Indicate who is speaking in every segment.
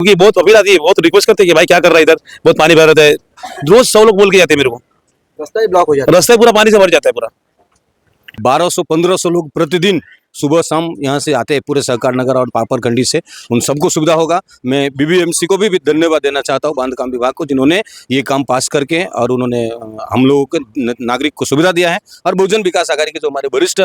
Speaker 1: क्योंकि बहुत अपील आती है बहुत रिक्वेस्ट करते हैं कि भाई क्या कर रहा है इधर? बहुत पानी भर रहता है। रोज सौ लोग बोल के जाते हैं मेरे को।
Speaker 2: रास्ता ही ब्लॉक हो जाता है।
Speaker 1: रास्ता पूरा पानी से भर जाता है पूरा।
Speaker 3: बारह सौ पंद्रह सौ लोग प्रतिदिन सुबह शाम यहाँ से आते हैं पूरे सहकार नगर और पापड़खंडी से। उन सबको सुविधा होगा। मैं बीबीएमसी को भी, धन्यवाद देना चाहता हूँ बाँध काम विभाग को जिन्होंने ये काम पास करके और उन्होंने हम लोगों के नागरिक को सुविधा दिया है। और बहुजन विकास आघाड़ी के जो हमारे वरिष्ठ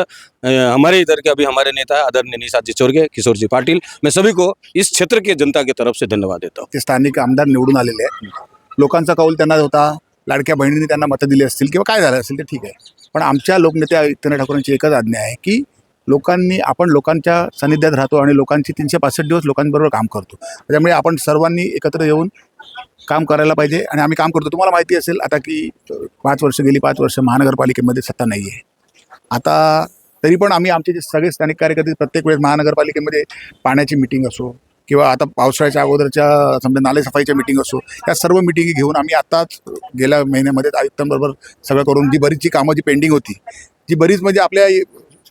Speaker 3: हमारे इधर के अभी हमारे नेता आदरणीय निषाद जी चोरगे किशोर जी पाटिल मैं सभी को इस क्षेत्र के जनता की तरफ़ से धन्यवाद देता हूँ।
Speaker 4: स्थानिक आमदार निवडून आलेले आहेत। कौल होता लाडक्या बहिणींनी त्यांना मतं दिली असतील ठीक आहे. पण आमच्या लोकनेत्या एकनाथ ठाकूरांची एकच आज्ञा आहे की लोकांनी आपण लोकांच्या सानिध्यात राहतो आणि लोकांची तीनशे पासष्ट दिवस लोकांबरोबर काम करतो. त्यामुळे आपण सर्वांनी एकत्र येऊन काम करायला पाहिजे आणि आम्ही काम करतो. तुम्हाला माहिती असेल आता की पाच वर्ष गेली पाच वर्ष महानगरपालिकेमध्ये सत्ता नाही आहे आता तरी पण आम्ही आमचे जे सगळे स्थानिक कार्यकर्ते प्रत्येक वेळेस महानगरपालिकेमध्ये पाण्याची मिटिंग असो किंवा आता पावसाळ्याच्या अगोदरच्या समजा नालेसफाईच्या मिटिंग असो या सर्व मिटिंगी घेऊन आम्ही आत्ताच गेल्या महिन्यामध्ये आयुक्तांबरोबर सगळं करून जी बरीचशी कामं जी पेंडिंग होती जी बरीच म्हणजे आपल्या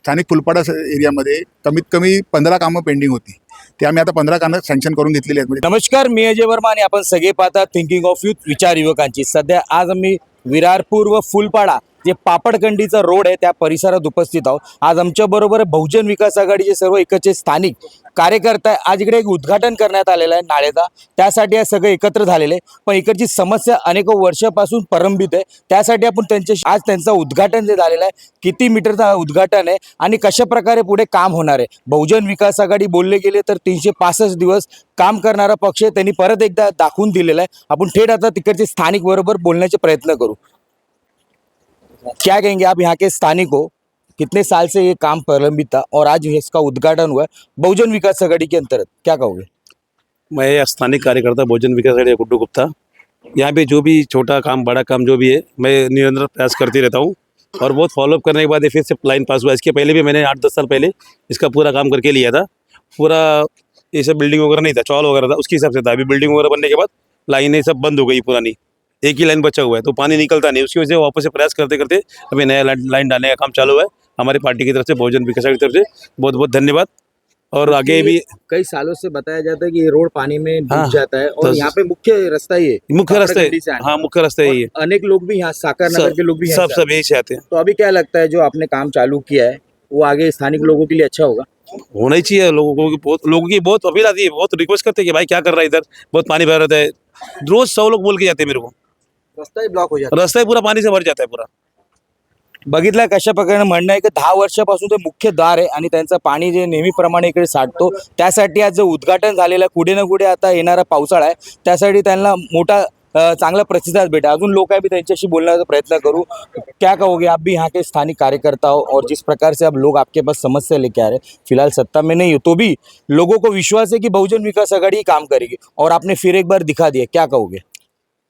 Speaker 4: स्थानिक फुलपाडा एरियामध्ये कमीत कमी पंधरा कामं पेंडिंग होती. ते आम्ही आता पंधरा कामं सँक्शन करून घेतलेली आहेत. म्हणजे
Speaker 2: नमस्कार मी अजय वर्मा आणि आपण सगळे पाहता थिंकिंग ऑफ युथ विचार युवकांची सध्या आज आम्ही विरारपूर व फुलपाडा जे पापडकंडीचा रोड आहे त्या परिसरात उपस्थित आहोत. आज आमच्या बरोबर बहुजन विकास आघाडीचे सर्व इकडचे स्थानिक कार्यकर्ता आज इकडे एक उद्घाटन करण्यात आलेलं आहे नाळेचा त्यासाठी हे सगळे एकत्र झालेले आहे. पण इकडची समस्या अनेक वर्षापासून परंबित आहे. त्यासाठी आपण त्यांच्याशी आज त्यांचं उद्घाटन जे झालेलं आहे किती मीटरचं उद्घाटन आहे आणि कशा प्रकारे पुढे काम होणार आहे. बहुजन विकास आघाडी बोलले गेले तर तीनशे पासष्ट दिवस काम करणारा पक्ष त्यांनी परत एकदा दाखवून दिलेला आहे. आपण थेट आता तिकडचे स्थानिक बरोबर बोलण्याचे प्रयत्न करू. क्या कहेंगे आप यहाँ के स्थानिक? हो कितने साल से ये काम प्रलंबित था और आज इसका उद्घाटन हुआ बहुजन विकास आघाड़ी के अंतर्गत, क्या कहोगे?
Speaker 1: मैं स्थानीय कार्यकर्ता बहुजन विकास आघाड़ी गुड्डू गुप्ता। यहाँ पे जो भी छोटा काम, बड़ा काम जो भी है, मैं निरंतर प्रयास करते रहता हूँ और बहुत फॉलोअप करने के बाद फिर से लाइन पास हुआ। इसके पहले भी मैंने आठ दस साल पहले इसका पूरा काम करके लिया था। पूरा ये सब बिल्डिंग वगैरह नहीं था, चौल वगैरह था, उसके हिसाब से था। अभी बिल्डिंग वगैरह बनने के बाद लाइनें सब बंद हो गई पुरानी। एक ही लाइन बचा हुआ है तो पानी निकलता नहीं। उसकी वजह से वापस से प्रयास करते करते अभी नया लाइन डालने का काम चालू है। हमारी पार्टी की तरफ़ से बहुजन विकास की तरफ़ से बहुत बहुत धन्यवाद। और आगे भी
Speaker 2: कई सालों से बताया जाता है कि ये रोड पानी में डूब
Speaker 1: हाँ,
Speaker 2: जाता है और
Speaker 1: तो-
Speaker 2: यहाँ पे मुख्य रास्ता ही है
Speaker 1: मुख्य रास्ता है। हाँ मुख्य रास्ता यही है
Speaker 2: अनेक लोग भी यहाँ साकर नगर के लोग भी
Speaker 1: सब सब यही से आते हैं।
Speaker 2: आते हैं। तो अभी क्या लगता है जो आपने काम चालू किया है वो आगे स्थानिक लोगों के लिए अच्छा होगा?
Speaker 1: होना ही चाहिए लोगों की बहुत लोगों की बहुत अपील आती है बहुत रिक्वेस्ट करते हैं कि भाई क्या कर रहा है इधर? बहुत पानी भर रहता है। रोज सौ लोग बोल के जाते हैं मेरे को।
Speaker 2: रास्ता ही ब्लॉक हो जाता.
Speaker 1: रास्ता ही पूरा पानी से भर जाता है पूरा.
Speaker 2: बघितलं कशा प्रकारे म्हणणं आहे की दहा वर्षापासून ते मुख्य द्वार आहे आणि त्यांचं पाणी जे नेहमीप्रमाणे इकडे साठतो त्यासाठी आज जे उद्घाटन झालेलं आहे कुठे ना कुठे आता येणारा पावसाळा आहे त्यासाठी त्यांना मोठा चांगला प्रतिसाद भेटा अजून लोक आहे भी त्यांच्याशी बोलण्याचा प्रयत्न करू. क्या कहोगे आप भी यहाँ के स्थानिक कार्यकर्ता हो और जिस प्रकार से अब लोग आपके पास समस्या लेके आ रहे हैं फिलहाल सत्ता में नहीं हो तो भी लोगों को विश्वास है कि बहुजन विकास आघाड़ी ही काम करेगी। और आपने फिर एक बार दिखा दिया क्या कहोगे?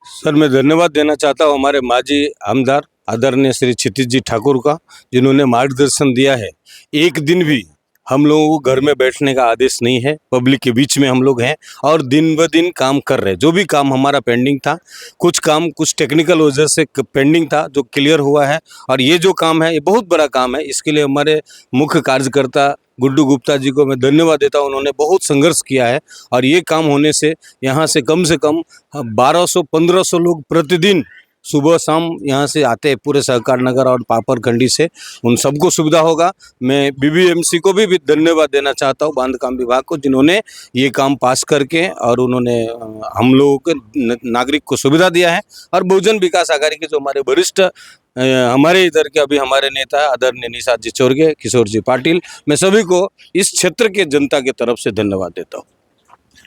Speaker 3: सर मैं धन्यवाद देना चाहता हूँ हमारे माजी आमदार आदरणीय श्री क्षितिज जी ठाकुर का जिन्होंने मार्गदर्शन दिया है। एक दिन भी हम लोगों को घर में बैठने का आदेश नहीं है, पब्लिक के बीच में हम लोग हैं और दिन ब दिन काम कर रहे हैं। जो भी काम हमारा पेंडिंग था, कुछ काम, कुछ टेक्निकल वजह से पेंडिंग था, जो क्लियर हुआ है और ये जो काम है, ये बहुत बड़ा काम है। इसके लिए हमारे मुख्य कार्यकर्ता गुड्डू गुप्ता जी को मैं धन्यवाद देता हूँ। उन्होंने बहुत संघर्ष किया है और ये काम होने से, यहाँ से कम से कम बारह सौ, पंद्रह सौ लोग प्रतिदिन सुबह शाम यहाँ से आते हैं पूरे सहकार नगर और पापड़खंडी से। उन सबको सुविधा होगा। मैं बीबीएमसी को भी, भी धन्यवाद देना चाहता हूँ बाँध काम विभाग को जिन्होंने ये काम पास करके और उन्होंने हम लोगों के नागरिक को सुविधा दिया है। और बहुजन विकास आघाड़ी के जो हमारे वरिष्ठ हमारे इधर के अभी हमारे नेता आदरणीय निषाद जी चोरगे किशोर जी पाटिल मैं सभी को इस क्षेत्र के जनता की तरफ़ से धन्यवाद देता हूँ।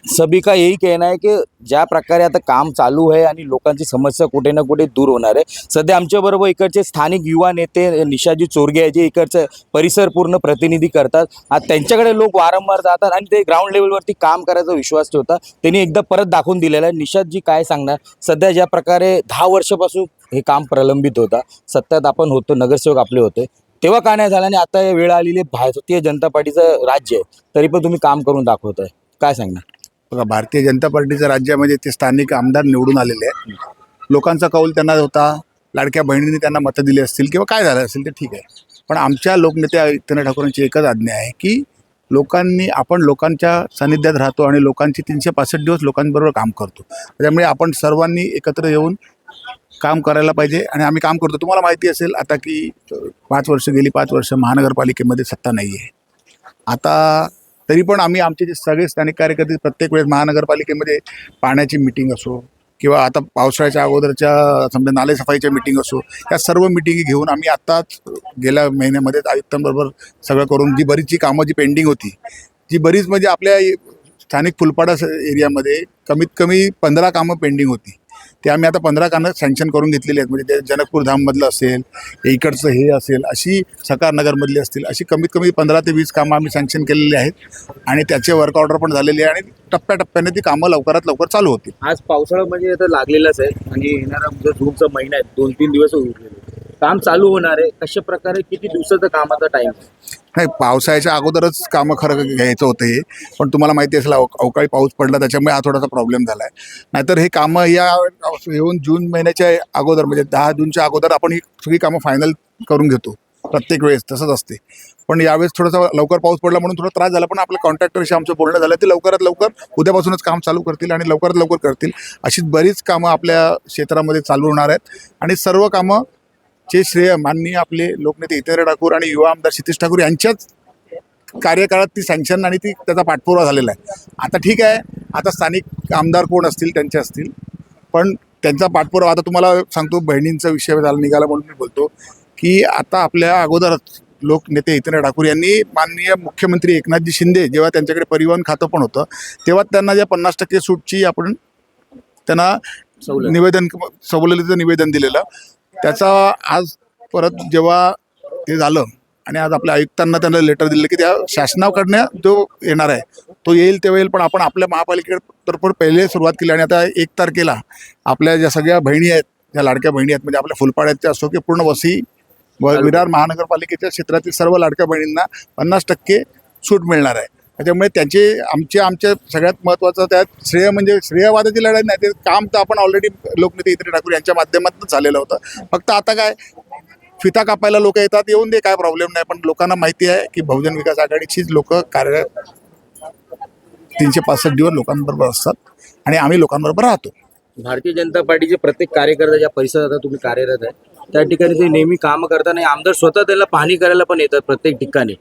Speaker 2: सभी का यही कहना है की ज्या प्रकारे आता काम चालू आहे आणि लोकांची समस्या कुठे ना कुठे दूर होणार आहे. सध्या आमच्याबरोबर इकडचे स्थानिक युवा नेते निशाजी चोरगे आहे जे इकडचं परिसर पूर्ण प्रतिनिधी करतात. आज त्यांच्याकडे लोक वारंवार जातात आणि ते ग्राउंड लेवलवरती काम करायचा विश्वास ठेवतात. त्यांनी एकदा परत दाखवून दिलेला आहे. निशादजी काय सांगणार? सध्या ज्या प्रकारे दहा वर्षापासून हे काम प्रलंबित होता सत्यात आपण होतो नगरसेवक आपले होते तेव्हा का नाही झालं आणि आता वेळ आलेली भारतीय जनता पार्टीचं राज्य आहे. तरी पण तुम्ही काम करून दाखवत आहे काय सांगणार?
Speaker 4: बघा भारतीय जनता पार्टीचं राज्यामध्ये म्हणजे ते स्थानिक आमदार निवडून आलेले आहेत. लोकांचा कौल त्यांना होता. लाडक्या बहिणींनी त्यांना मतं दिली असतील किंवा काय झालं असेल ते ठीक आहे. पण आमच्या लोकनेत्या आदित्यनाथ ठाकूरांची एकच आज्ञा आहे की लोकांनी आपण लोकांच्या सानिध्यात राहतो आणि लोकांची तीनशे पासष्ट दिवस लोकांबरोबर काम करतो. त्यामुळे आपण सर्वांनी एकत्र येऊन काम करायला पाहिजे आणि आम्ही काम करतो. तुम्हाला माहिती असेल आता की पाच वर्ष गेली पाच वर्ष महानगरपालिकेमध्ये सत्ता नाही आहे आता तरी पण आम्ही आमचे जे सगळे स्थानिक कार्यकर्ते प्रत्येक वेळेस महानगरपालिकेमध्ये पाण्याची मिटिंग असो किंवा आता पावसाळ्याच्या अगोदरच्या समजा नालेसफाईच्या मिटिंग असो या सर्व मिटिंगी घेऊन आम्ही आत्ताच गेल्या महिन्यामध्येच आयुक्तांबरोबर सगळं करून जी बरीचशी कामं जी पेंडिंग होती जी बरीच म्हणजे आपल्या स्थानिक फुलपाडा एरियामध्ये कमीत कमी पंधरा कामं पेंडिंग होती. ते आम्ही आता पंधरा कामं सँक्शन करून घेतलेली आहेत. म्हणजे ते जनकपूर धाममधलं असेल इकडचं हे असेल अशी सकारनगरमधली असतील अशी कमीत कमी पंधरा ते वीस कामं आम्ही सँक्शन केलेली आहेत. आणि त्याचे वर्क ऑर्डर पण झालेली आहे आणि टप्प्याटप्प्याने ती कामं लवकरात लवकर चालू होतील.
Speaker 2: आज पावसाळा म्हणजे आता लागलेलाच आहे. आणि येणारा जूनचा महिना आहे दोन तीन दिवस उरलेले काम चालू होणार आहे. कशा प्रकारे किती दिवसाचं कामाचा टाइम
Speaker 4: नाही पावसाळ्याच्या अगोदरच कामं खरं घ्यायचं होतं हे. पण तुम्हाला माहिती असेल अव अवकाळी पाऊस पडला त्याच्यामुळे हा थोडासा प्रॉब्लेम झाला आहे. नाहीतर हे कामं या येऊन जून महिन्याच्या अगोदर म्हणजे दहा जूनच्या अगोदर आपण ही सगळी कामं फायनल करून घेतो. प्रत्येक वेळेस तसंच असते. पण यावेळेस थोडासा लवकर पाऊस पडला म्हणून थोडा त्रास झाला पण आपल्या कॉन्ट्रॅक्टरशी आमचं बोलणं झालं ते लवकरात लवकर उद्यापासूनच काम चालू करतील आणि लवकरात लवकर करतील. अशीच बरीच कामं आपल्या क्षेत्रामध्ये चालू होणार आहेत. आणि सर्व कामं चे श्रेय माननीय आपले लोकनेते हितेंद्र ठाकूर आणि युवा आमदार क्षितिश ठाकूर यांच्याच कार्यकाळात ती सँक्शन आणि ती त्याचा पाठपुरावा झालेला आहे आता ठीक आहे आता स्थानिक आमदार कोण असतील त्यांचे असतील पण त्यांचा पाठपुरावा आता तुम्हाला सांगतो बहिणींचा विषय झाला निघाला म्हणून मी बोलतो की आता आपल्या अगोदरच लोकनेते हितेंद्र ठाकूर यांनी माननीय मुख्यमंत्री एकनाथजी शिंदे जेव्हा त्यांच्याकडे परिवहन खातं पण होतं तेव्हा त्यांना ज्या पन्नास टक्के सूटची आपण त्यांना. निवेदन सवलतीचं निवेदन दिलेलं त्याचा आज परत जेव्हा ते झालं आणि आज आपल्या आयुक्तांना त्यांना लेटर दिलं की त्या शासनाकडनं जो येणार आहे तो येईल तेव्हा येईल. पण आपण आपल्या महापालिकेतर्फे पहिले सुरुवात केली आणि आता एक तारखेला आपल्या ज्या सगळ्या बहिणी आहेत ज्या लाडक्या बहिणी आहेत म्हणजे आपल्या फुलपाड्याच्या असो की पूर्ण वसी व विरार महानगरपालिकेच्या क्षेत्रातील सर्व लाडक्या बहिणींना पन्नास टक्के सूट मिळणार आहे. त्याच्यामुळे त्यांचे आमचे आमच्या सगळ्यात महत्त्वाचं त्यात श्रेय म्हणजे श्रेयवादाची लढाई नाही ते काम तर आपण ऑलरेडी लोकनेते इथे ठाकूर यांच्या माध्यमातूनच झालेलं होतं. फक्त आता काय फिता कापायला लोक येतात येऊन दे काय प्रॉब्लेम नाही पण लोकांना माहिती आहे की बहुजन विकास आघाडीचीच लोक कार्य तीनशे पासष्ट दिवस लोकांबरोबर असतात आणि आम्ही लोकांबरोबर राहतो.
Speaker 2: भारतीय जनता पार्टीचे प्रत्येक कार्यकर्ता ज्या परिसरात तुम्ही कार्यरत आहे त्या ठिकाणी ते नेहमी काम करताना आमदार स्वतः त्याला पाहणी करायला पण येतात प्रत्येक ठिकाणी.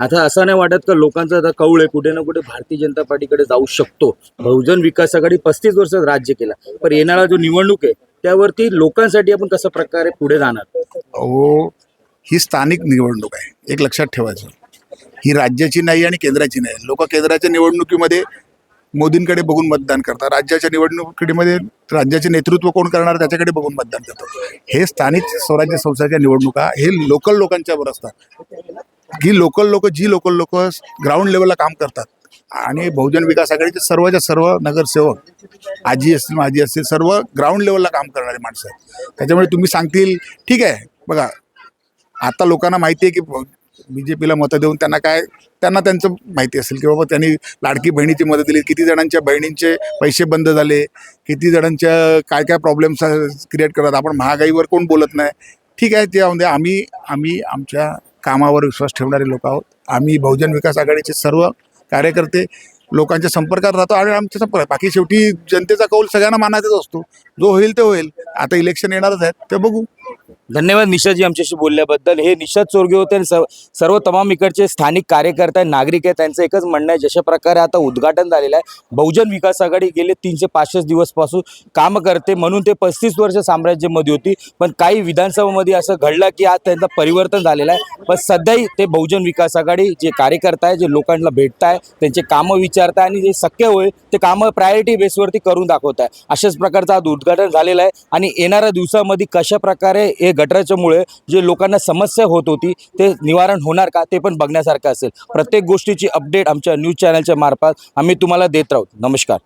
Speaker 2: आता असं नाही वाटत का लोकांचा आता कौळ आहे कुठे ना कुठे भारतीय जनता पार्टीकडे जाऊ शकतो. बहुजन विकास आघाडी पस्तीस वर्षात राज्य केला. पण येणारा जो निवडणूक आहे त्यावरती लोकांसाठी आपण कशा प्रकारे पुढे जाणार?
Speaker 4: अहो ही स्थानिक निवडणूक आहे. एक लक्षात ठेवायचं. ही राज्याची नाही आणि केंद्राची नाही. लोक केंद्राच्या निवडणुकीमध्ये मोदींकडे बघून मतदान करतात. राज्याच्या निवडणुकीमध्ये राज्याचे नेतृत्व कोण करणार त्याच्याकडे बघून मतदान करतात. हे स्थानिक स्वराज्य संस्थाच्या निवडणुका हे लोकल लोकांच्यावर असतात. की लोकल लोक जी लोकल लोक ग्राउंड लेवलला काम करतात. आणि बहुजन विकास आघाडीचे सर्वच्या सर्व नगरसेवक आजी असतील माजी असतील सर्व ग्राउंड लेवलला काम करणारे माणसं आहेत. त्याच्यामुळे तुम्ही सांगतील ठीक आहे बघा आता लोकांना माहिती आहे की बी जे पीला मतं देऊन त्यांना काय त्यांना त्यांचं माहिती असेल की बाबा त्यांनी लाडकी बहिणीची मदत दिली. किती जणांच्या बहिणींचे पैसे बंद झाले? किती जणांच्या काय काय प्रॉब्लेम्स क्रिएट करतात आपण महागाईवर कोण बोलत नाही? ठीक आहे ते म्हणजे आम्ही आम्ही आमच्या कामावर विश्वास ठेवणारे लोक आहोत. आम्ही बहुजन विकास आघाडीचे सर्व कार्यकर्ते लोकांच्या संपर्कात राहतो आणि आमच्या संपर्क बाकी शेवटी जनतेचा कौल सगळ्यांना मानायचाच असतो. जो होईल ते होईल. आता इलेक्शन येणारच आहेत. ते बघू.
Speaker 2: धन्यवाद निशाजी आमच्याशी बोलल्याबद्दल. हे निषद चोरगे होते आणि सर्व सर्व तमाम इकडचे स्थानिक कार्यकर्ते आहेत, नागरिक आहेत त्यांचं एकच म्हणणं आहे जशा प्रकारे आता उद्घाटन झालेलं आहे बहुजन विकास आघाडी गेले तीनशे पासष्ट दिवसपासून काम करते म्हणून ते पस्तीस वर्ष साम्राज्यामध्ये होती. पण काही विधानसभामध्ये असं घडलं की आज त्यांचं परिवर्तन झालेलं आहे. पण सध्याही ते बहुजन विकास आघाडी जे कार्यकर्ता आहे जे लोकांना भेटताय त्यांचे कामं विचारताय आणि जे शक्य होईल ते कामं प्रायोरिटी बेसवरती करून दाखवत आहे अशाच प्रकारचं आज उद्घाटन झालेलं आहे आणि येणाऱ्या दिवसामध्ये कशा प्रकारे एक गटराच्यामुळे जे लोकांना समस्या होत होती ते निवारण होणार का? ते पण बघण्यासारखं असेल. प्रत्येक गोष्टीची अपडेट आमच्या न्यूज चॅनलच्या मार्फत आम्ही तुम्हाला देत राहू. नमस्कार.